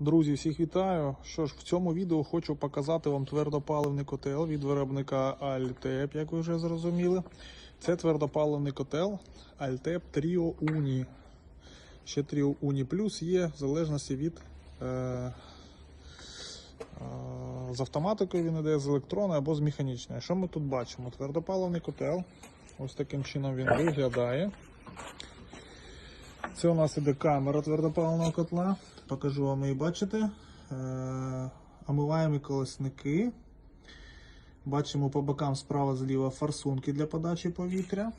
Друзі, всіх вітаю. Що ж, в цьому відео хочу показати вам твердопаливний котел від виробника Altep, як ви вже зрозуміли. Це твердопаливний котел Altep Trio Uni. Ще Trio Uni Plus є в залежності від. Е, е, з автоматикою він іде з електронної або з механічної. Що ми тут бачимо? Твердопаливний котел. Ось таким чином він виглядає. Це у нас іде камера твердопаливного котла. Покажу вам її, бачите. Е, Омиваємо колесники. Бачимо по бокам справа зліва форсунки для подачі повітря.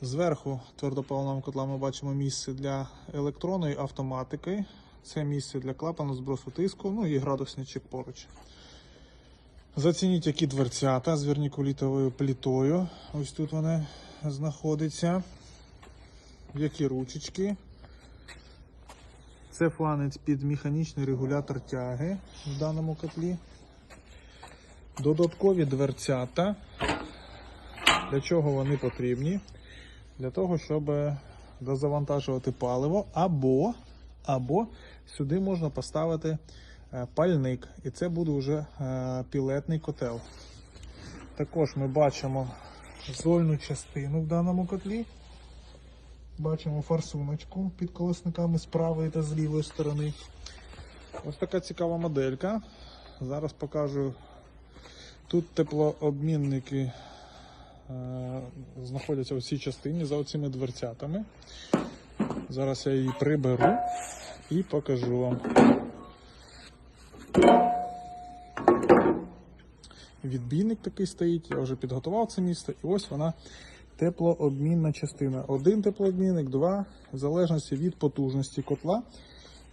Зверху твердопаливного котла ми бачимо місце для електронної автоматики. Це місце для клапану збросу тиску, ну і градусничок поруч. Зацініть, які дверцята з вернікулітовою плітою. Ось тут вони знаходяться. Які ручечки. Це фланець під механічний регулятор тяги в даному котлі. Додаткові дверцята. Для чого вони потрібні? Для того, щоб дозавантажувати паливо, або, або сюди можна поставити е, пальник. І це буде вже е, пілетний котел. Також ми бачимо зольну частину в даному котлі. Бачимо форсуночку під колесниками з правої та з лівої сторони. Ось така цікава моделька. Зараз покажу. Тут теплообмінники е, знаходяться у цій частині за оцими дверцятами. Зараз я її приберу і покажу вам. Відбійник такий стоїть, я вже підготував це місце, і ось вона теплообмінна частина. Один теплообмінник, два, в залежності від потужності котла,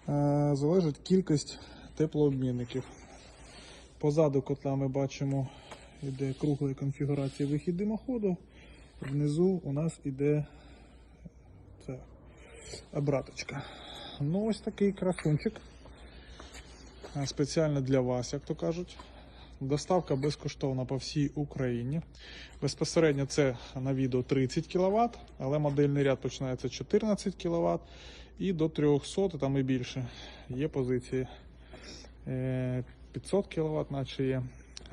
е, залежить кількість теплообмінників. Позаду котла ми бачимо іде круглої конфігурації вихід димоходу. Внизу у нас іде це, обраточка. Ну, ось такий красунчик. Е, Спеціально для вас, як то кажуть. Доставка безкоштовна по всій Україні. Безпосередньо це на відео 30 кВт, але модельний ряд починається 14 кВт і до 300 там і більше. Є позиції Е, 500 кВт, наче є.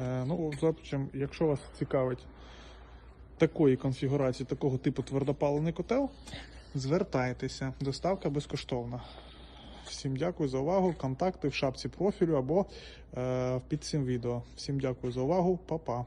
Е, Ну, в якщо вас цікавить такої конфігурації, такого типу твердопаливний котел, звертайтеся. Доставка безкоштовна. Всім дякую за увагу. Контакти в шапці профілю або е, під цим відео. Всім дякую за увагу. Па-па.